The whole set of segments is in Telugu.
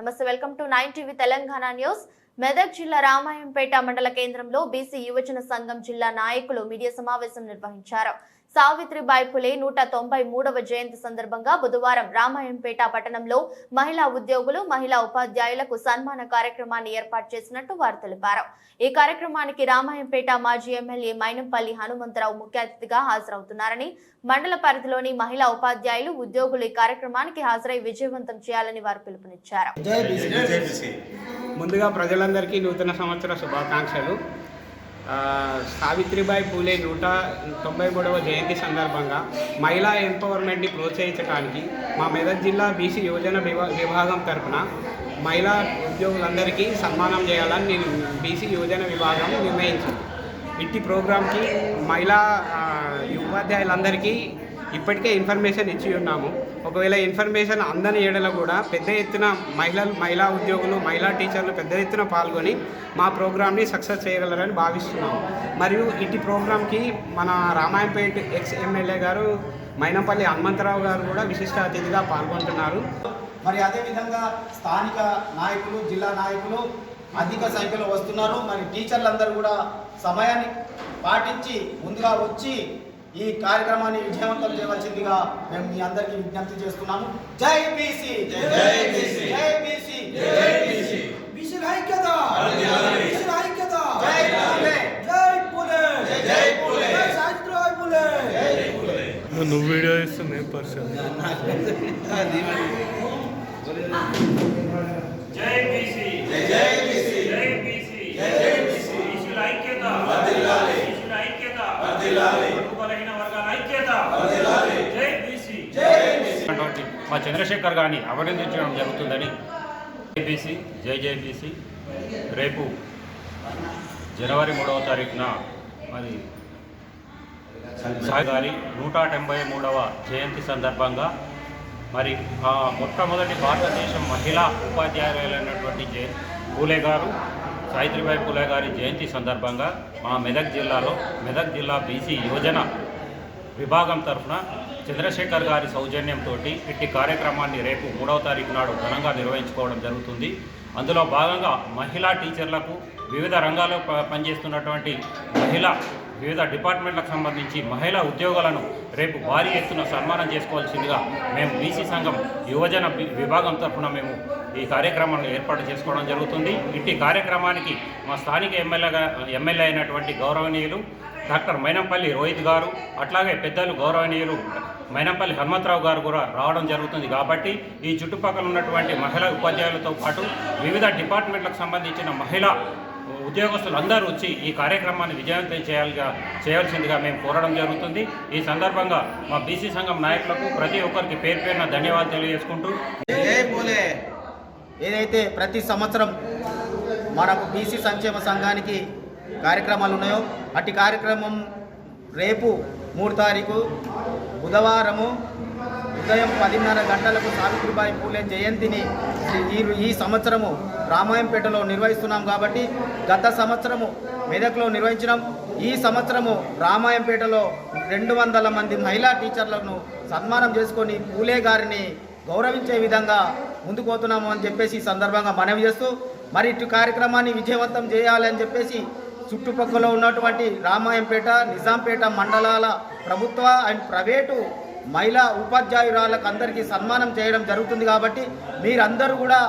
namaste welcome to nine TV Telangana news Medak జిల్లా రామాయంపేట మండల కేంద్రంలో బీసీ యువజన సంఘం జిల్లా నాయకులు మీడియా సమావేశం నిర్వహించారు. సావిత్రిబాయి పులే నూట తొంభై మూడవ జయంతి సందర్భంగా బుధవారం రామాయంపేట పట్టణంలో మహిళా ఉద్యోగులు మహిళా ఉపాధ్యాయులకు సన్మాన కార్యక్రమాన్ని ఏర్పాటు చేసినట్టు వారు తెలిపారు. ఈ కార్యక్రమానికి రామాయంపేట మాజీ ఎమ్మెల్యే మైనంపల్లి హనుమంతరావు ముఖ్య అతిథిగా హాజరవుతున్నారని మండల పరిధిలోని మహిళా ఉపాధ్యాయులు ఉద్యోగులు ఈ కార్యక్రమానికి హాజరై విజయవంతం చేయాలని వారు పిలుపునిచ్చారు. ముందుగా ప్రజలందరికీ నూతన సంవత్సర శుభాకాంక్షలు. సావిత్రిబాయి పూలే నూట తొంభై మూడవ జయంతి సందర్భంగా మహిళా ఎంపవర్మెంట్ని ప్రోత్సహించడానికి మా మెదక్ జిల్లా బీసీ యువజన విభాగం తరఫున మహిళా ఉద్యోగులందరికీ సన్మానం చేయాలని నేను బీసీ యువజన విభాగం నిర్ణయించింది ఇట్టి ప్రోగ్రాంకి మహిళా ఉపాధ్యాయులందరికీ ఇప్పటికే ఇన్ఫర్మేషన్ ఇచ్చి ఉన్నాము. ఒకవేళ ఇన్ఫర్మేషన్ అందని ఏడల కూడా పెద్ద ఎత్తున మహిళలు మహిళా ఉద్యోగులు మహిళా టీచర్లు పెద్ద ఎత్తున పాల్గొని మా ప్రోగ్రామ్ని సక్సెస్ చేయగలరని భావిస్తున్నాము. మరియు ఇటు ప్రోగ్రామ్కి మన రామాయంపేట ఎక్స్ ఎమ్మెల్యే గారు మైనంపల్లి హనుమంతరావు గారు కూడా విశిష్ట అతిథిగా పాల్గొంటున్నారు. మరి అదేవిధంగా స్థానిక నాయకులు జిల్లా నాయకులు అధిక సంఖ్యలో వస్తున్నారు. మరి టీచర్లందరూ కూడా సమయాన్ని పాటించి ముందుగా వచ్చి ఈ కార్యక్రమాన్ని విజయవంతం చేయవలసిందిగా మేము మీ అందరికీ విజ్ఞప్తి చేస్తున్నాము జై బీసీ జై బీసీ జై బీసీ జై బీసీ బీసీల ఐక్యత బీసీల ఐక్యత జై పూలే జై పూలే జై పూలే జై సావిత్రిబాయి పూలే నువ్వు వీడియో ఇస్తుంది పర్సన్ జై బీసీ జై బీసీ జై బీసీ జై మా చంద్రశేఖర్ గారిని అభినందించడం జరుగుతుందని జైబీసీ జై రేపు జనవరి మూడవ తారీఖున మరి సాయి గారి నూట డెంభై మూడవ జయంతి సందర్భంగా మరి ఆ మొట్టమొదటి భారతదేశం మహిళా ఉపాధ్యాయులైనటువంటి జయ పూలే గారు సావిత్రిబాయి పూలే గారి జయంతి సందర్భంగా మా మెదక్ జిల్లాలో మెదక్ జిల్లా బీసీ యువజన విభాగం తరఫున చంద్రశేఖర్ గారి సౌజన్యంతో ఇట్టి కార్యక్రమాన్ని రేపు మూడవ తారీఖు నాడు ఘనంగా నిర్వహించుకోవడం జరుగుతుంది. అందులో భాగంగా మహిళా టీచర్లకు వివిధ రంగాల్లో ప- పనిచేస్తున్నటువంటి మహిళా వివిధ డిపార్ట్మెంట్లకు సంబంధించి మహిళా ఉద్యోగాలను రేపు భారీ ఎత్తున సన్మానం చేసుకోవాల్సిందిగా మేము బీసీ సంఘం యువజన విభాగం తరఫున మేము ఈ కార్యక్రమాన్ని ఏర్పాటు చేసుకోవడం జరుగుతుంది. ఇట్టి కార్యక్రమానికి మా స్థానిక ఎమ్మెల్యేగా ఎమ్మెల్యే అయినటువంటి గౌరవనీయులు డాక్టర్ మైనంపల్లి రోహిత్ గారు అట్లాగే పెద్దలు గౌరవనీయులు మైనంపల్లి హనుమంతరావు గారు కూడా రావడం జరుగుతుంది కాబట్టి ఈ చుట్టుపక్కల ఉన్నటువంటి మహిళా ఉపాధ్యాయులతో పాటు వివిధ డిపార్ట్మెంట్లకు సంబంధించిన మహిళా ఉద్యోగస్తులందరూ వచ్చి ఈ కార్యక్రమాన్ని విజయవంతం చేయాలిగా చేయాల్సిందిగా మేము కోరడం జరుగుతుంది. ఈ సందర్భంగా మా బీసీ సంఘం నాయకులకు ప్రతి ఒక్కరికి పేరు పేరున ధన్యవాదాలు తెలియజేసుకుంటూ. ఏదైతే ప్రతి సంవత్సరం మనకు బీసీ సంక్షేమ సంఘానికి కార్యక్రమాలు ఉన్నాయో. అట్టి కార్యక్రమం రేపు మూడు తారీఖు బుధవారము ఉదయం పదిన్నర గంటలకు సావిత్రిబాయి పూలే జయంతిని ఈ ఈ సంవత్సరము రామాయంపేటలో నిర్వహిస్తున్నాం కాబట్టి గత సంవత్సరము మెదక్లో నిర్వహించినాం. ఈ సంవత్సరము రామాయంపేటలో రెండు వందల మంది మహిళా టీచర్లను సన్మానం చేసుకొని పూలే గారిని గౌరవించే విధంగా ముందుకు అని చెప్పేసి ఈ సందర్భంగా మనవి చేస్తూ మరి ఇటు కార్యక్రమాన్ని విజయవంతం చేయాలని చెప్పేసి చుట్టుపక్కల ఉన్నటువంటి రామాయంపేట నిజాంపేట మండలాల ప్రభుత్వ అండ్ ప్రైవేటు మహిళా ఉపాధ్యాయురాలకు అందరికీ సన్మానం చేయడం జరుగుతుంది కాబట్టి మీరందరూ కూడా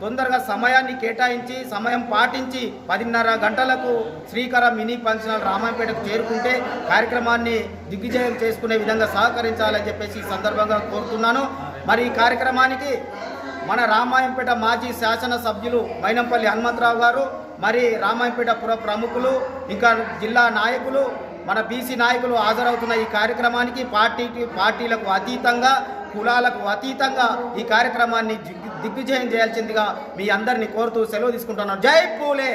తొందరగా సమయాన్ని కేటాయించి సమయం పాటించి పదిన్నర గంటలకు శ్రీకర మినీ ఫంక్షన్ రామాయపేటకు చేరుకుంటే కార్యక్రమాన్ని దిగ్విజయం చేసుకునే విధంగా సహకరించాలని చెప్పేసి ఈ సందర్భంగా కోరుతున్నాను. మరి ఈ కార్యక్రమానికి మన రామాయంపేట మాజీ శాసన సభ్యులు మైనంపల్లి హనుమంతరావు గారు మరి రామాయంపేట పుర ప్రముఖులు ఇంకా జిల్లా నాయకులు మన బీసీ నాయకులు హాజరవుతున్న ఈ కార్యక్రమానికి పార్టీ పార్టీలకు అతీతంగా కులాలకు అతీతంగా ఈ కార్యక్రమాన్ని దిగ్విజయం చేయాల్సిందిగా మీ అందరినీ కోరుతూ సెలవు తీసుకుంటున్నాను. జై పూలే!